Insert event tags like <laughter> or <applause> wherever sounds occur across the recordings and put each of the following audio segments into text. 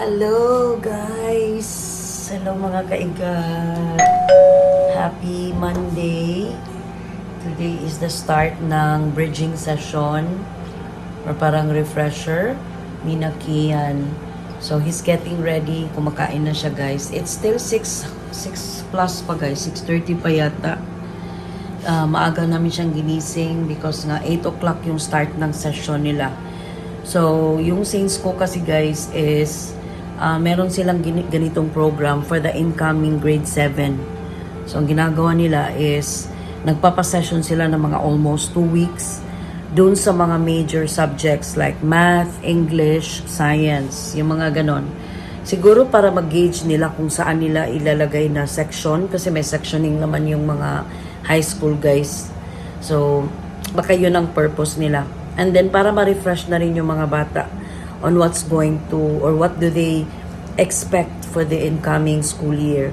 Hello guys! Hello mga kaigat! Happy Monday! Today is the start ng bridging session or parang refresher ni Nakian. So he's getting ready. Kumakain na siya guys. It's still 6 6 plus pa guys. 6.30 pa yata. Ah, maaga namin siyang ginising because nga 8 o'clock yung start ng session nila. So, yung Saints ko kasi guys is ah, meron silang ganitong program for the incoming grade 7. So, ang ginagawa nila is nagpapasession sila ng mga almost 2 weeks dun sa mga major subjects like math, English, science, yung mga ganon. Siguro para mag-gauge nila kung saan nila ilalagay na section kasi may sectioning naman yung mga high school guys. So, baka yun ang purpose nila. And then, para ma-refresh na rin yung mga bata on what's going to or what do they expect for the incoming school year.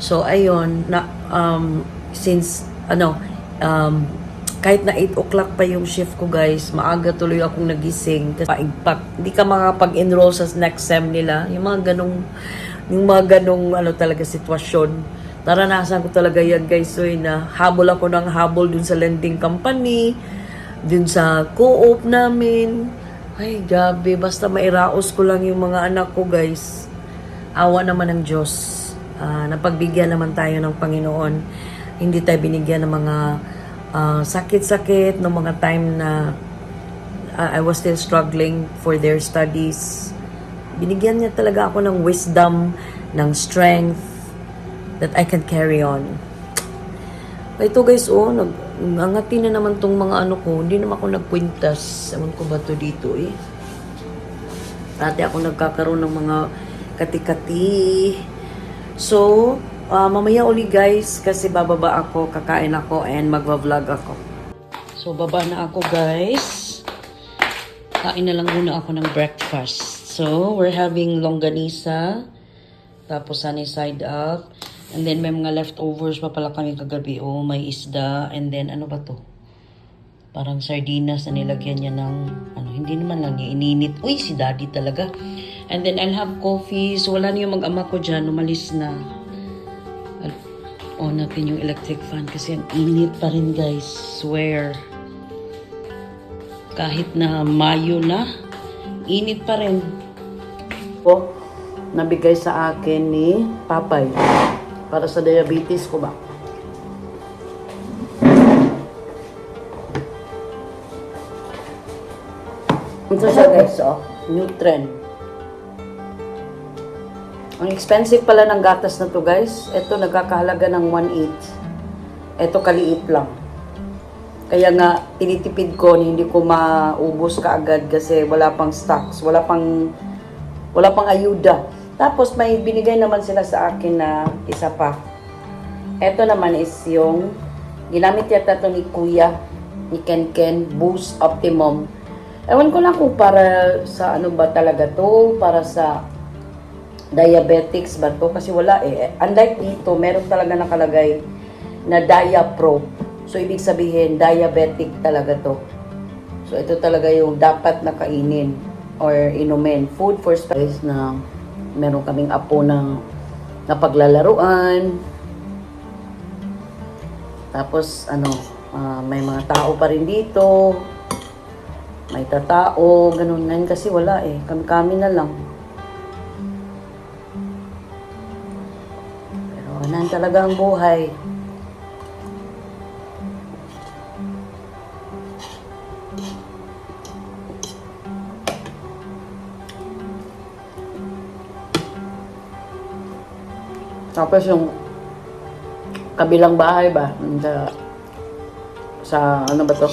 So, ayun, na, um, since, ano, um, kahit na 8 o'clock pa yung shift ko guys, maaga tuloy akong nagising. Kasi paigpak. Hindi ka makapag-enroll sa next sem nila. Yung mga ganong, yung mga ganong, ano talaga, sitwasyon. Naranasan ko talaga yan guys. So, na habol ako ng habol dun sa lending company, dun sa co-op namin. Ay, gabi. Basta mairaos ko lang yung mga anak ko guys. Awa naman ng Diyos. Ah, napagbigyan naman tayo ng Panginoon. Hindi tayo binigyan ng mga ah, sakit-sakit, ng mga time na ah, I was still struggling for their studies. Binigyan niya talaga ako ng wisdom, ng strength that I can carry on. Ito guys, oh, nag, angati na naman tong mga ano ko. Hindi naman ako nagkwintas. Ewan ko ba to dito eh. Dati ako nagkakaroon ng mga kati-kati. So, ah, mamaya uli guys, kasi bababa ako, kakain ako, and magva-vlog ako. So, baba na ako guys. Kain na lang muna ako ng breakfast. So, we're having longganisa. Tapos sunny side up. And then may mga leftovers pa pala kami kagabi. Oh, may isda. And then ano ba to? Parang sardinas na nilagyan niya ng ano, hindi naman lang niya ininit. Uy, si daddy talaga. And then I'll have coffee. So wala na mag-ama ko dyan. Umalis na. I'll on natin yung electric fan kasi ang init pa rin guys. Swear. Kahit na Mayo na, init pa rin. Po, nabigay sa akin ni Papay para sa diabetes ko ba? Ito siya guys, oh. Nutren. Ang expensive pala ng gatas na to guys. Ito nagkakahalaga ng 1.8. Ito kaliit lang. Kaya nga, tinitipid ko, hindi ko maubos kaagad kasi wala pang stocks, wala pang, wala pang ayuda. Tapos may binigay naman sila sa akin na isa pa. Ito naman is yung, ginamit yata to ni Kuya, ni Ken Ken, Boost Optimum. Ewan ko lang kung para sa ano ba talaga to, para sa diabetics ba to? Kasi wala eh. Unlike dito, meron talaga nakalagay na Dia Pro. So, ibig sabihin, diabetic talaga to. So, ito talaga yung dapat na kainin or inumin. Food for spice na meron kaming apo ng napaglalaruan. Tapos, ano, ah, may mga tao pa rin dito. May tatao, ganun. Ngayon kasi wala eh. Kami-kami na lang. Pero nan talaga ang buhay. Tapos yung kabilang bahay ba? Sa, sa ano ba to?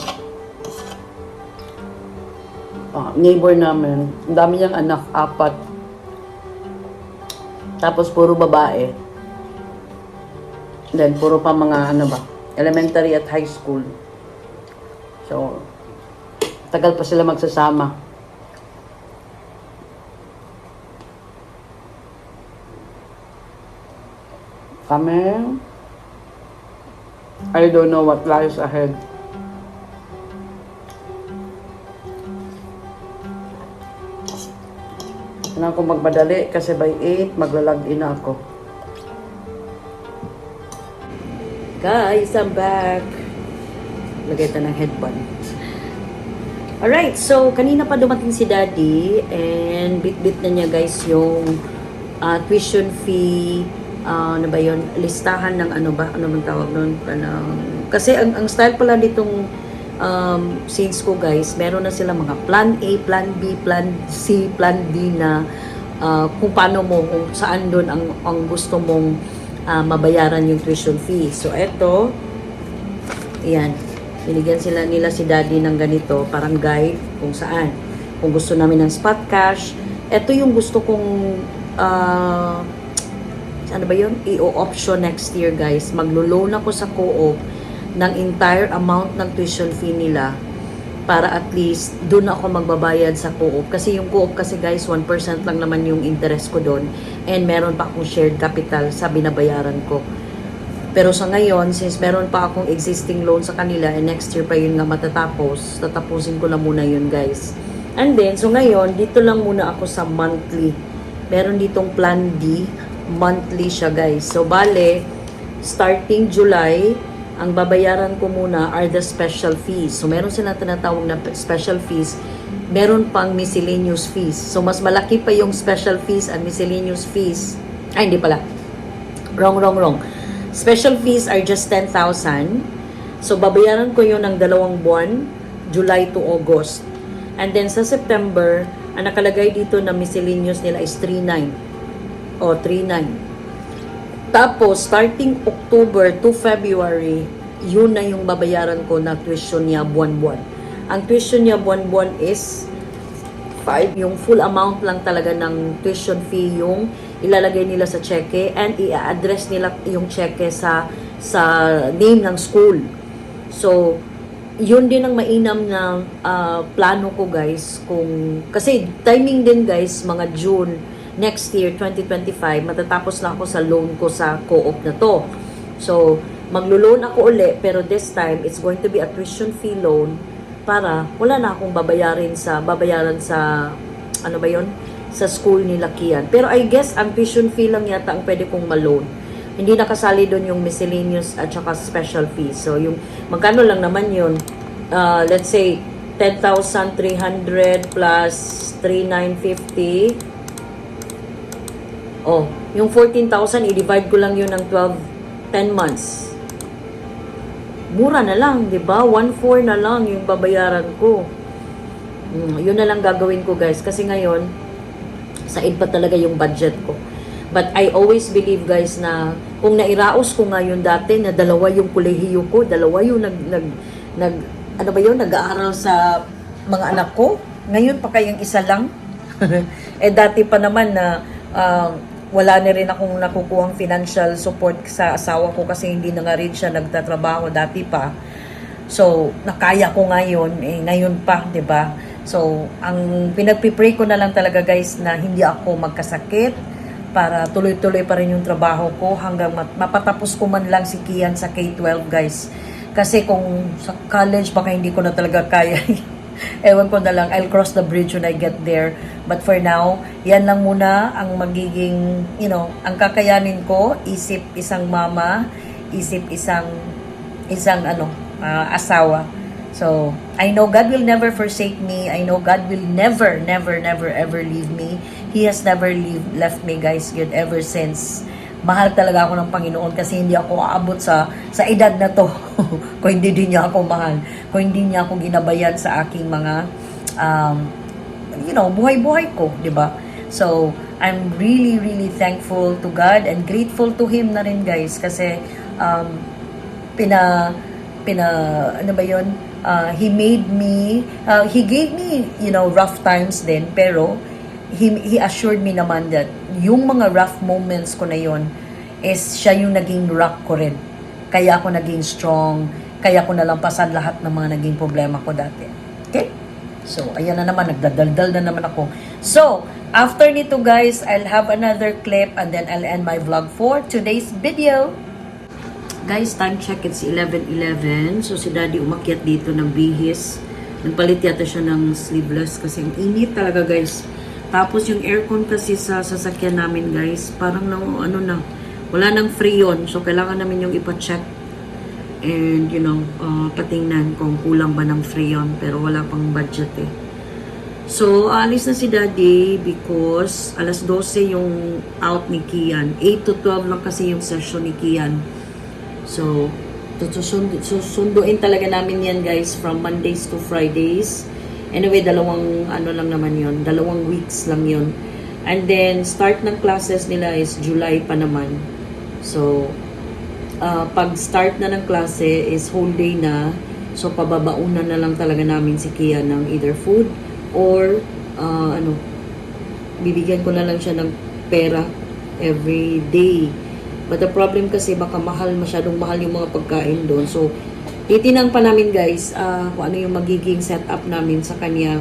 Ah, neighbor namin. Ang dami niyang anak, apat. Tapos puro babae. Then puro pa mga ano ba? Elementary at high school. So, tagal pa sila magsasama. Kami, I don't know what lies ahead. Kailangan ko magmadali kasi by 8, maglalag in ako. Guys, I'm back. Lagay tayo ng headband. Alright, so kanina pa dumating si Daddy and bit-bit na niya guys yung ah, tuition fee, ah, ano ba yun, listahan ng ano ba, ano bang tawag nun? Parang, kasi ang, ang style pala ditong um, Saints ko guys, meron na sila mga plan A, plan B, plan C, plan D na ah, kung paano mo, kung saan doon ang, ang gusto mong ah, mabayaran yung tuition fee. So, eto, Ayan. Binigyan sila nila si daddy ng ganito, parang guide kung saan. Kung gusto namin ng spot cash. Ito yung gusto kong, ah, ano ba yun? I-option next year guys. Maglo-loan ako sa co-op ng entire amount ng tuition fee nila para at least doon ako magbabayad sa co-op. Kasi yung co-op kasi guys, 1% lang naman yung interest ko doon. And meron pa akong shared capital sa binabayaran ko. Pero sa ngayon, since meron pa akong existing loan sa kanila and next year pa yun nga matatapos, tatapusin ko lang muna yun guys. And then, so ngayon, dito lang muna ako sa monthly. Meron ditong plan D, monthly siya guys. So bale, starting July, ang babayaran ko muna are the special fees. So meron sila tinatawag na special fees. Meron pang miscellaneous fees. So mas malaki pa yung special fees and miscellaneous fees. Ay, hindi pala. Wrong, wrong, wrong. Special fees are just 10,000. So, babayaran ko yun ng dalawang buwan, July to August. And then sa September, ang nakalagay dito na miscellaneous nila is 3,900. O, 3,900. Tapos, starting October to February, yun na yung babayaran ko na tuition niya buwan-buwan. Ang tuition niya buwan-buwan is 5. Yung full amount lang talaga ng tuition fee yung ilalagay nila sa cheque and i-address nila yung cheque sa sa name ng school. So, yun din ang mainam na ah, plano ko guys kung kasi timing din guys mga June next year 2025 matatapos na ako sa loan ko sa co-op na to. So, maglo-loan ako uli pero this time it's going to be a tuition fee loan para wala na akong babayarin sa babayaran sa ano ba yon sa school ni Lakian. Pero I guess ang tuition fee lang yata ang pwede kong ma-loan. Hindi nakasali doon yung miscellaneous at saka special fees. So yung magkano lang naman yun? Uh, let's say 10,300 plus 3,950. Oh, yung 14,000 i-divide ko lang yun ng 12 10 months mura na lang, 'di ba? 1.4 na lang yung babayaran ko. Mm, yun na lang gagawin ko, guys, kasi ngayon said pa talaga yung budget ko. But I always believe, guys, na kung nairaos ko nga yun dati na dalawa yung kolehiyo ko, dalawa yung nag nag nag ano ba yun, nag-aaral sa mga anak ko. Ngayon pa kayang isa lang. <laughs> eh dati pa naman na ah, wala na rin akong nakukuhang financial support sa asawa ko kasi hindi na nga rin siya nagtatrabaho dati pa. So, nakaya ko ngayon, eh, ngayon pa, 'di ba? So, ang pinagpipray ko na lang talaga guys na hindi ako magkasakit para tuloy-tuloy pa rin yung trabaho ko hanggang mapatapos ko man lang si Kian sa K-12 guys. Kasi kung sa college baka hindi ko na talaga kaya. <laughs> Ewan ko na lang, I'll cross the bridge when I get there. But for now, yan lang muna ang magiging, you know, ang kakayanin ko, isip isang mama, isip isang, isang ano, ah, asawa. So, I know God will never forsake me. I know God will never, never, never, ever leave me. He has never leave, left me, guys, yun, ever since. Mahal talaga ako ng Panginoon kasi hindi ako aabot sa sa edad na to <laughs> kung hindi din niya ako mahal. Kung hindi niya ako ginabayan sa aking mga um, you know, buhay-buhay ko, 'di ba? So, I'm really really thankful to God and grateful to him na rin, guys, kasi um pina pina ano ba 'yon? Uh, he made me uh, he gave me, you know, rough times din, pero he, he assured me naman that yung mga rough moments ko na yon is siya yung naging rock ko rin. Kaya ako naging strong, kaya ko nalampasan lahat ng mga naging problema ko dati. Okay? So, ayan na naman, nagdadaldal na naman ako. So, after nito guys, I'll have another clip and then I'll end my vlog for today's video. Guys, time check, it's 11.11. So, si daddy umakyat dito ng bihis. Nagpalit yata siya ng sleeveless kasi ang init talaga guys. Tapos yung aircon kasi sa sasakyan namin guys, parang na, ano na, wala nang freon. So kailangan namin yung ipa-check and you know, uh, patingnan kung kulang ba ng freon pero wala pang budget eh. So, alis na si Daddy because alas 12 yung out ni Kian. 8 to 12 lang kasi yung session ni Kian. So, susund- susunduin talaga namin yan guys from Mondays to Fridays. Anyway, dalawang ano lang naman yon dalawang weeks lang yon And then, start ng classes nila is July pa naman. So, uh, pag start na ng klase is whole day na. So, pababaunan na lang talaga namin si Kia ng either food or uh, ano, bibigyan ko na lang siya ng pera every day. But the problem kasi baka mahal, masyadong mahal yung mga pagkain doon. So, titinang pa namin guys uh, kung ano yung magiging setup namin sa kanya.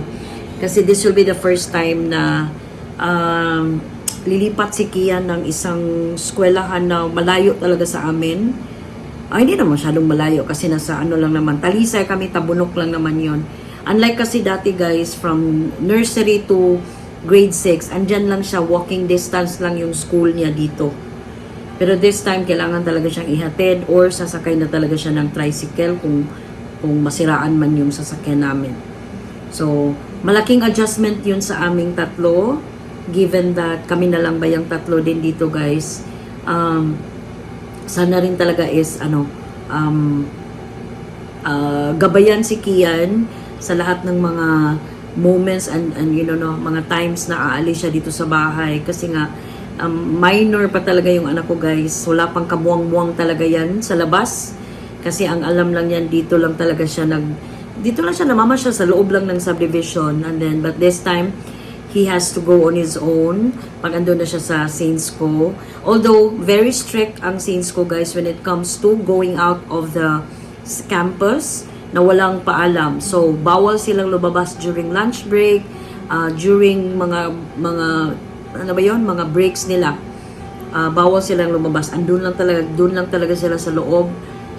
Kasi this will be the first time na um, lilipat si Kian ng isang eskwelahan na malayo talaga sa amin. Ay, hindi naman masyadong malayo kasi nasa ano lang naman. Talisay kami, tabunok lang naman yon. Unlike kasi dati guys, from nursery to grade 6, andyan lang siya, walking distance lang yung school niya dito. Pero this time, kailangan talaga siyang ihatid or sasakay na talaga siya ng tricycle kung, kung masiraan man yung sasakyan namin. So, malaking adjustment yun sa aming tatlo. Given that kami na lang ba yung tatlo din dito guys. Um, sana rin talaga is ano, um, uh, gabayan si Kian sa lahat ng mga moments and, and you know, no, mga times na aalis siya dito sa bahay. Kasi nga, um, minor pa talaga yung anak ko guys. Wala pang kamuang-muang talaga yan sa labas. Kasi ang alam lang yan, dito lang talaga siya nag... Dito lang siya namama siya sa loob lang ng subdivision. And then, but this time, he has to go on his own pag andun na siya sa Saints ko. Although, very strict ang Saints ko guys when it comes to going out of the campus na walang paalam. So, bawal silang lumabas during lunch break, uh, during mga mga ano ba 'yon, mga breaks nila. Uh, bawal silang lumabas. Andun lang talaga, doon lang talaga sila sa loob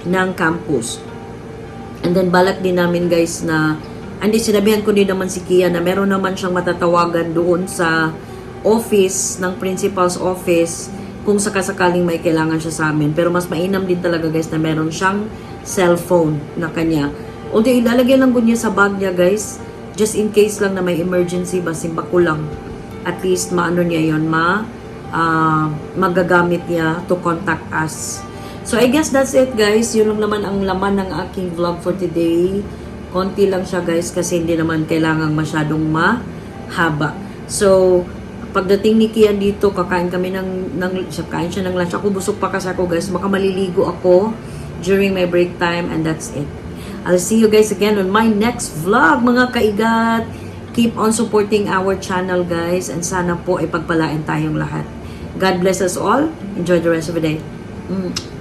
ng campus. And then balak din namin guys na hindi sinabihan ko din naman si Kia na meron naman siyang matatawagan doon sa office ng principal's office kung sakasakaling may kailangan siya sa amin. Pero mas mainam din talaga guys na meron siyang cellphone na kanya. Although ilalagay lang ko niya sa bag niya guys, just in case lang na may emergency, basimba ko lang. At least maano niya yon ma ah, magagamit niya to contact us. So I guess that's it guys. Yun lang naman ang laman ng aking vlog for today. Konti lang siya guys kasi hindi naman kailangang masyadong mahaba. So, pagdating ni Kian dito, kakain kami ng, ng kain siya ng lunch. Ako busog pa kasi ako guys. Baka maliligo ako during my break time and that's it. I'll see you guys again on my next vlog mga kaigat. Keep on supporting our channel guys and sana po ay pagpalain tayong lahat. God bless us all. Enjoy the rest of the day. Mm.